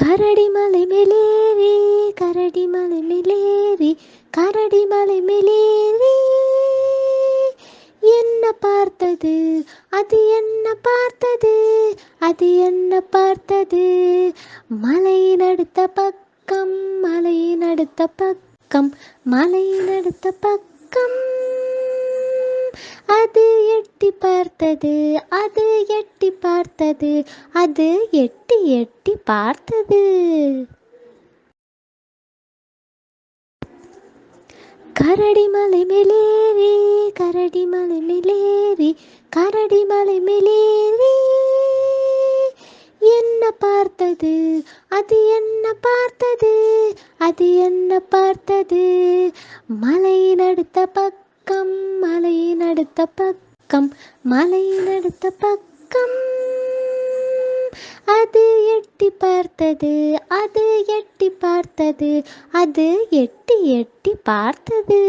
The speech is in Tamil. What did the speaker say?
கரடி மலை மேலேறி கரடி மலை மேலேறி கரடி மலை மேலேறி. என்ன பார்த்தது? அது என்ன பார்த்தது? அது என்ன பார்த்தது? மலையின் அடுத்த பக்கம் மலையின் அடுத்த பக்கம் மலையின் அடுத்த பக்கம் அது எட்டி பார்த்தது அது எட்டி பார்த்தது அது எட்டி எட்டி பார்த்தது. கரடி மலை மேலேறி கரடி மலை மேலேறி கரடி மலை மேலேறி. என்ன பார்த்தது அது என்ன பார்த்தது அது என்ன பார்த்தது. மலையின் அடுத்த பக்கம் மலையின் அடுத்த பக்கம். பக்கம் மலையின் அடுத்த பக்கம். அது எட்டி பார்த்தது அது எட்டி பார்த்தது அது எட்டி எட்டி பார்த்தது.